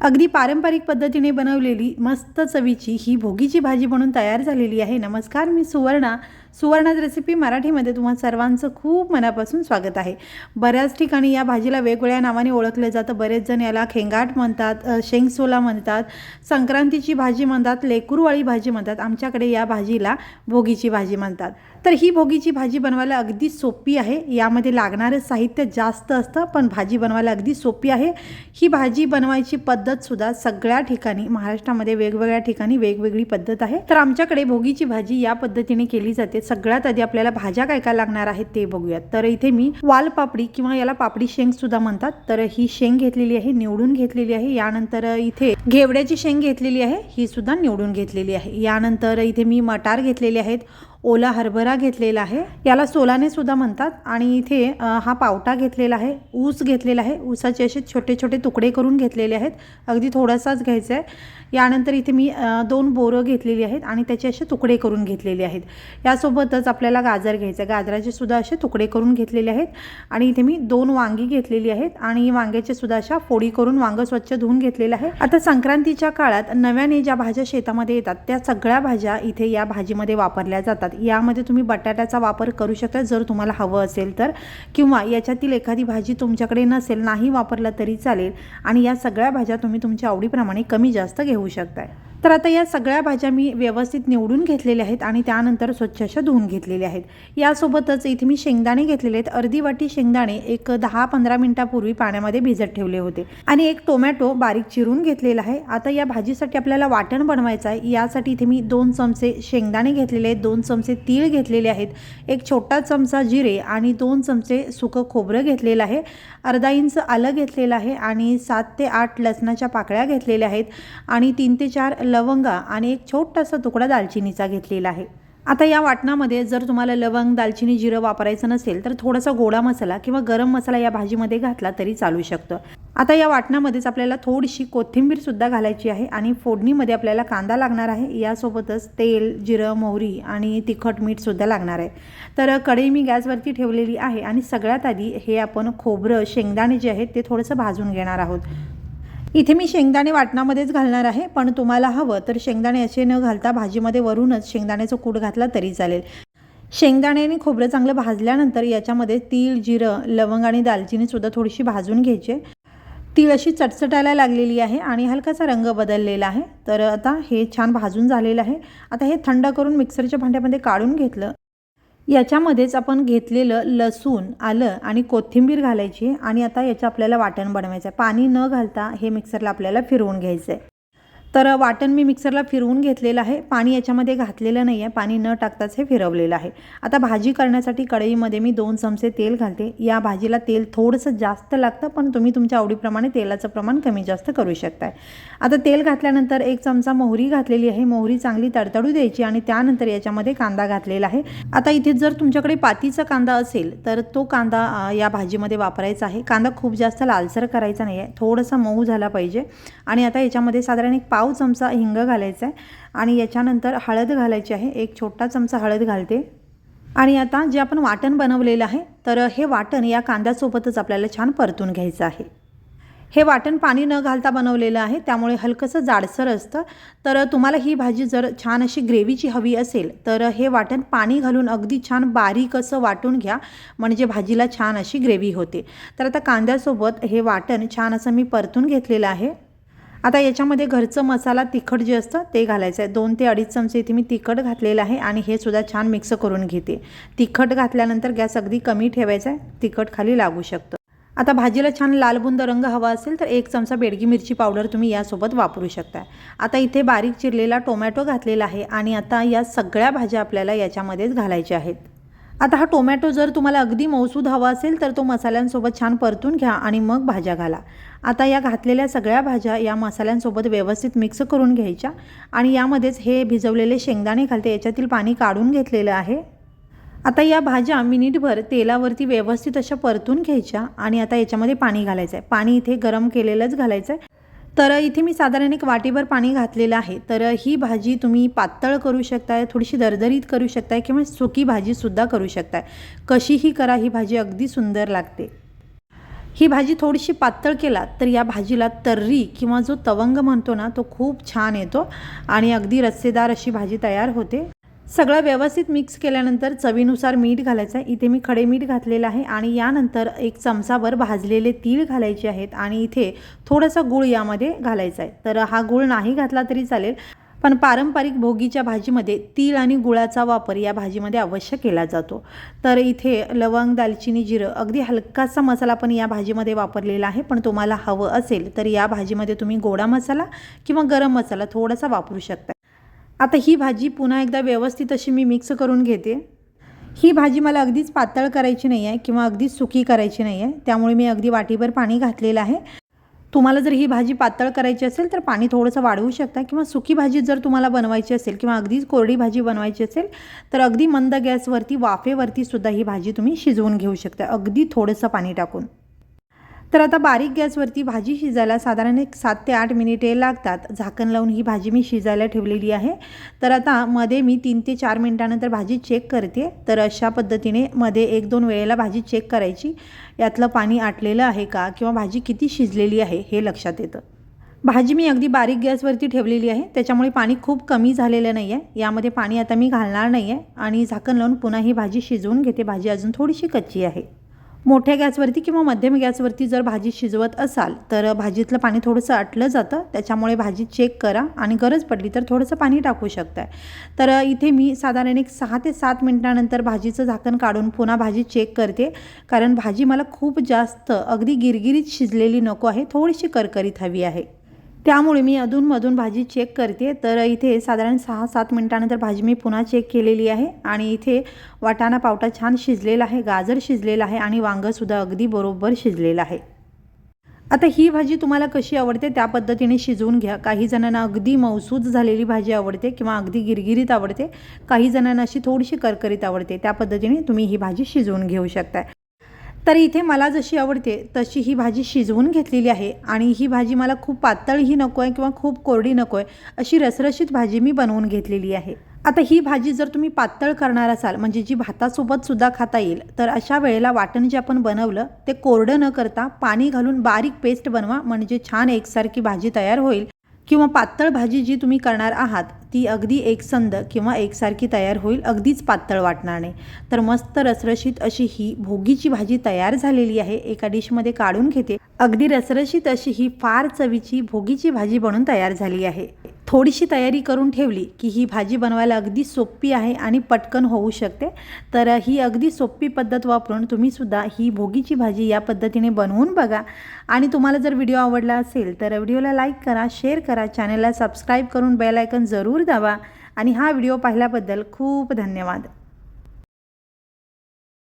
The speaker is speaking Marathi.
अगदी पारंपरिक पद्धतीने बनवलेली मस्त चवीची ही भोगीची भाजी म्हणून तयार झालेली आहे. नमस्कार मी सुवर्णा. सुवर्णाज रेसिपी मराठीमध्ये तुम्हा सर्वांचं खूप मनापासून स्वागत आहे. बऱ्याच ठिकाणी या भाजीला वेगवेगळ्या नावाने ओळखलं जातं. बरेच जण याला खेंगाट म्हणतात शेंगसोला म्हणतात संक्रांतीची भाजी म्हणतात लेकरूवाळी भाजी म्हणतात. आमच्याकडे या भाजीला भोगीची भाजी म्हणतात. तर ही भोगीची भाजी बनवायला अगदी सोपी आहे. यामध्ये लागणारं साहित्य जास्त असतं पण भाजी बनवायला अगदी सोपी आहे. ही भाजी बनवायची पद्धतसुद्धा सगळ्या ठिकाणी महाराष्ट्रामध्ये वेगवेगळ्या ठिकाणी वेगवेगळी पद्धत आहे. तर आमच्याकडे भोगीची भाजी या पद्धतीने केली जाते. सगळ्यात आधी आपल्याला भाज्या काय काय लागणार आहेत ते बघूयात. तर इथे मी वाल पापडी किंवा याला पापडी शेंग सुद्धा म्हणतात. तर ही शेंग घेतलेली आहे निवडून घेतलेली आहे. यानंतर इथे घेवड्याची शेंग घेतलेली आहे ही सुद्धा निवडून घेतलेली आहे. यानंतर इथे मी मटार घेतलेले आहेत. ओला हरभरा घेतलेला आहे. याला सोलाने सुद्धा म्हणतात. आणि इथे हा पावटा घेतलेला आहे. ऊस घेतलेला आहे. ऊसाचे असे छोटे छोटे तुकडे करून घेतलेले आहेत. अगदी थोडासाच घ्यायचा आहे. यानंतर इथे मी दोन बोरं घेतलेली आहेत आणि त्याचे असे तुकडे करून घेतलेले आहेत. यासोबतच आपल्याला गाजर घ्यायचं आहे. गाजराचे सुद्धा असे तुकडे करून घेतलेले आहेत. आणि इथे मी दोन वांगी घेतलेली आहेत. आणि वांग्याचे सुद्धा अशा फोडी करून वांग स्वच्छ धुवून घेतलेलं आहे. आता संक्रांतीच्या काळात नव्याने ज्या भाज्या शेतामध्ये येतात त्या सगळ्या भाज्या इथे या भाजीमध्ये वापरल्या जातात. यामध्ये तुम्ही बटाट्याचा वापर करू शकता जर तुम्हाला हवं असेल तर. किंवा याच्यातील एखादी भाजी तुमच्याकडे नसेल नाही वापरला तरी चालेल. आणि या सगळ्या भाज्या तुम्ही तुमच्या आवडीप्रमाणे कमी जास्त घेऊ शकताय. तर आता या सगळ्या भाज्या मी व्यवस्थित निवडून घेतलेल्या आहेत आणि त्यानंतर स्वच्छ अशा धुवून घेतलेल्या आहेत. यासोबतच इथे मी शेंगदाणे घेतलेले आहेत. अर्धी वाटी शेंगदाणे एक दहा पंधरा मिनिटापूर्वी पाण्यामध्ये भिजत ठेवले होते. आणि एक टोमॅटो बारीक चिरून घेतलेला आहे. आता या भाजीसाठी आपल्याला वाटण बनवायचं आहे. यासाठी इथे मी दोन चमचे शेंगदाणे घेतलेले आहेत. दोन चमचे तीळ घेतलेले आहेत. एक छोटा चमचा जिरे आणि दोन चमचे सुकं खोबरं घेतलेलं आहे. अर्धा इंच आलं घेतलेलं आहे आणि सात ते आठ लसणाच्या पाकळ्या घेतलेल्या आहेत. आणि तीन ते चार लवंगा आणि एक छोटासा तुकडा दालचिनीचा घेतलेला आहे. आता या वाटणामध्ये जर तुम्हाला लवंग दालचिनी जिरं वापरायचं नसेल तर थोडासा गोडा मसाला किंवा गरम मसाला या भाजीमध्ये घातला तरी चालू शकतं. आता या वाटणामध्येच आपल्याला थोडीशी कोथिंबीरसुद्धा घालायची आहे आणि फोडणीमध्ये आपल्याला कांदा लागणार आहे. यासोबतच तेल जिरं मोहरी आणि तिखट मीठसुद्धा लागणार आहे. तर कढई मी गॅसवरती ठेवलेली आहे आणि सगळ्यात आधी हे आपण खोबरं शेंगदाणे जे आहेत ते थोडंसं भाजून घेणार आहोत. इथे मी शेंगदाणे वाटणामध्येच घालणार आहे पण तुम्हाला हवं तर शेंगदाणे असे न घालता भाजीमध्ये वरूनच शेंगदाण्याचं कूट घातला तरी चालेल. शेंगदाणे आणि खोबरं चांगलं भाजल्यानंतर याच्यामध्ये तीळ जिरं लवंग आणि दालचिनीसुद्धा थोडीशी भाजून घ्यायची. तीळ अशी चटचटायला लागलेली आहे आणि हलकासा रंग बदललेला आहे. तर आता हे छान भाजून झालेलं आहे. आता हे थंड करून मिक्सरच्या भांड्यामध्ये काढून घेतलं. याच्यामध्येच आपण घेतलेलं लसूण आलं आणि कोथिंबीर घालायची आणि आता याचं आपल्याला वाटण बनवायचं आहे पाणी न घालता हे मिक्सरला आपल्याला फिरवून घ्यायचं आहे तर वाटण मी मिक्सरला फिरवून घेतलेलं आहे. पाणी याच्यामध्ये घातलेलं नाही आहे. पाणी न टाकताच हे फिरवलेलं आहे. आता भाजी करण्यासाठी कढईमध्ये मी दोन चमचे तेल घालते. या भाजीला तेल थोडंसं जास्त लागतं पण तुम्ही तुमच्या आवडीप्रमाणे तेलाचं प्रमाण कमी जास्त करू शकताय. आता तेल घातल्यानंतर एक चमचा मोहरी घातलेली आहे. मोहरी चांगली तडतडू द्यायची आणि त्यानंतर याच्यामध्ये कांदा घातलेला आहे. आता इथे जर तुमच्याकडे पातीचा कांदा असेल तर तो कांदा या भाजीमध्ये वापरायचा आहे. कांदा खूप जास्त लालसर करायचा नाही आहे थोडासा मऊ झाला पाहिजे. आणि आता याच्यामध्ये साधारण एक पाव चमचा हिंग घालायचा आहे आणि याच्यानंतर हळद घालायची आहे. एक छोटा चमचा हळद घालते. आणि आता जे आपण वाटण बनवलेलं आहे तर हे वाटण या कांद्यासोबतच आपल्याला छान परतून घ्यायचं आहे. हे वाटण पाणी न घालता बनवलेलं आहे त्यामुळे हलकंसं जाडसर असतं. तर तुम्हाला ही भाजी जर छान अशी ग्रेव्हीची हवी असेल तर हे वाटण पाणी घालून अगदी छान बारीक असं वाटून घ्या. म्हणजे भाजीला छान अशी ग्रेव्ही होते. तर आता कांद्यासोबत हे वाटण छान असं मी परतून घेतलेलं आहे. आता याच्यामध्ये घरचं मसाला तिखट जे असतं ते घालायचं आहे. दोन ते अडीच चमचे इथे मी तिखट घातलेलं आहे आणि हे सुद्धा छान मिक्स करून घेते. तिखट घातल्यानंतर गॅस अगदी कमी ठेवायचा आहे. तिखट खाली लागू शकतं. आता भाजीला छान लालबुंद रंग हवा असेल तर एक चमचा बेडगी मिरची पावडर तुम्ही यासोबत वापरू शकता. आता इथे बारीक चिरलेला टोमॅटो घातलेला आहे आणि आता या सगळ्या भाज्या आपल्याला याच्यामध्येच घालायच्या आहेत. आता हा टोमॅटो जर तुम्हाला अगदी मौसूद हवा असेल तर तो मसाल्यांसोबत छान परतून घ्या आणि मग भाज्या घाला. आता या घातलेल्या सगळ्या भाज्या या मसाल्यांसोबत व्यवस्थित मिक्स करून घ्यायच्या आणि यामध्येच हे भिजवलेले शेंगदाणे घालते. याच्यातील पाणी काढून घेतलेलं आहे. आता या भाज्या मिनिटभर तेलावरती व्यवस्थित अशा परतून घ्यायच्या आणि आता याच्यामध्ये पाणी घालायचं आहे पाणी इथे गरम केलेलंच घालायचं आहे तर इथे मी साधारण एक वाटीभर पाणी घातलेलं आहे. तर ही भाजी तुम्ही पातळ करू शकताय थोडीशी दरदरीत करू शकताय किंवा सुकी भाजीसुद्धा करू शकताय. कशीही करा ही भाजी अगदी सुंदर लागते. ही भाजी थोडीशी पातळ केला तर या भाजीला तर्री किंवा जो तवंग म्हणतो ना तो खूप छान येतो आणि अगदी रस्सेदार अशी भाजी तयार होते. सगळं व्यवस्थित मिक्स केल्यानंतर चवीनुसार मीठ घालायचं. आहे इथे मी खडे मीठ घातलेलं आहे आणि यानंतर एक चमचाभर भाजलेले तीळ घालायचे आहेत आणि इथे थोडासा गूळ यामध्ये घालायचा आहे. तर हा गूळ नाही घातला तरी चालेल पण पारंपरिक भोगीच्या भाजीमध्ये तीळ आणि गुळाचा वापर या भाजीमध्ये अवश्य केला जातो. तर इथे लवंग दालचिनी जिरं अगदी हलकासा मसाला पण या भाजीमध्ये वापरलेला आहे. पण तुम्हाला हवं असेल तर या भाजीमध्ये तुम्ही गोडा मसाला किंवा गरम मसाला थोडासा वापरू शकता. आता ही भाजी पुन्हा एकदा व्यवस्थित अशी मी मिक्स करून घेते. ही भाजी मला अगदीच पातळ करायची नाही आहे किंवा अगदीच सुकी करायची नाही आहे. त्यामुळे मी अगदी वाटीभर पाणी घातलेलं आहे. तुम्हाला जर ही भाजी पातळ करायची असेल तर पाणी थोडंसं वाढवू शकता किंवा सुकी भाजी जर तुम्हाला बनवायची असेल किंवा अगदीच कोरडी भाजी बनवायची असेल तर अगदी मंद गॅसवरती वाफेवरती सुद्धा ही भाजी तुम्ही शिजवून घेऊ शकता. अगदी थोडंसं पाणी टाकून. तर आता बारीक गॅसवरती भाजी शिजायला साधारण एक सात ते आठ मिनिटे लागतात. झाकण लावून ही भाजी मी शिजायला ठेवलेली आहे. तर आता मध्ये मी तीन ते चार मिनटानंतर भाजी चेक करते. तर अशा पद्धतीने मध्ये एक दोन वेळेला भाजी चेक करायची. यातलं पाणी आटलेलं आहे का? किंवा भाजी किती शिजलेली आहे? हे लक्षात येतं. भाजी मी अगदी बारीक गॅसवरती ठेवलेली आहे. त्याच्यामुळे पाणी खूप कमी झालेलं नाही आहे यामध्ये पाणी आता मी घालणार नाही आहे आणि झाकण लावून पुन्हा ही भाजी शिजवून घेते. भाजी अजून थोडीशी कच्ची आहे. मोठ्या गॅसवरती किंवा मध्यम गॅसवरती जर भाजी शिजवत असाल तर भाजीतलं पाणी थोडंसं आटलं जातं. त्याच्यामुळे भाजी चेक करा आणि गरज पडली तर थोडंसं पाणी टाकू शकताय. तर इथे मी साधारण एक सहा ते सात मिनटानंतर भाजीचं झाकण काढून पुन्हा भाजी चेक करते. कारण भाजी मला खूप जास्त अगदी गिरगिरीत शिजलेली नको आहे थोडीशी करकरीत हवी आहे. त्यामुळे मी अधूनमधून भाजी चेक करते. तर इथे साधारण सहा सात मिनटानंतर भाजी मी पुन्हा चेक केलेली आहे. आणि इथे वाटाणा पावटा छान शिजलेला आहे गाजर शिजलेला आहे आणि वांगंसुद्धा अगदी बरोबर शिजलेलं आहे. आता ही भाजी तुम्हाला कशी आवडते त्या पद्धतीने शिजवून घ्या. काही जणांना अगदी मौसूद झालेली भाजी आवडते किंवा अगदी गिरगिरीत आवडते. काही जणांना अशी थोडीशी करकरीत आवडते. त्या पद्धतीने तुम्ही ही भाजी शिजवून घेऊ शकताय. तर इथे मला जशी आवडते तशी ही भाजी शिजवून घेतलेली आहे. आणि ही भाजी मला खूप पातळही नको आहे किंवा खूप कोरडी नको आहे अशी रसरशीत भाजी मी बनवून घेतलेली आहे. आता ही भाजी जर तुम्ही पातळ करणार असाल म्हणजे जी भातासोबत सुद्धा खाता येईल तर अशा वेळेला वाटण जे आपण बनवलं ते कोरडं न करता पाणी घालून बारीक पेस्ट बनवा म्हणजे छान एकसारखी भाजी तयार होईल. किंवा पातळ भाजी जी तुम्ही करणार आहात ती अगदी एकसंद किंवा एकसारखी तयार होईल अगदीच पातळ वाटणार नाही. तर मस्त रसरशीत अशी ही भोगीची भाजी तयार झालेली आहे. एका डिशमध्ये काढून घेते. अगदी रसरशीत अशी ही फार चवीची भोगीची भाजी बनून तयार झाली आहे. थोडीशी तयारी करून ठेवली की ही भाजी बनवायला अगदी सोपी आहे आणि पटकन होऊ शकते. तर ही अगदी सोपी पद्धत वापरून तुम्हीसुद्धा ही भोगीची भाजी या पद्धतीने बनवून बघा. आणि तुम्हाला जर व्हिडिओ आवडला असेल तर व्हिडिओला लाईक करा शेअर करा चॅनलला सबस्क्राईब करून बेल आयकन जरूर दाबा. आणि हा व्हिडिओ पाहिल्याबद्दल खूप धन्यवाद.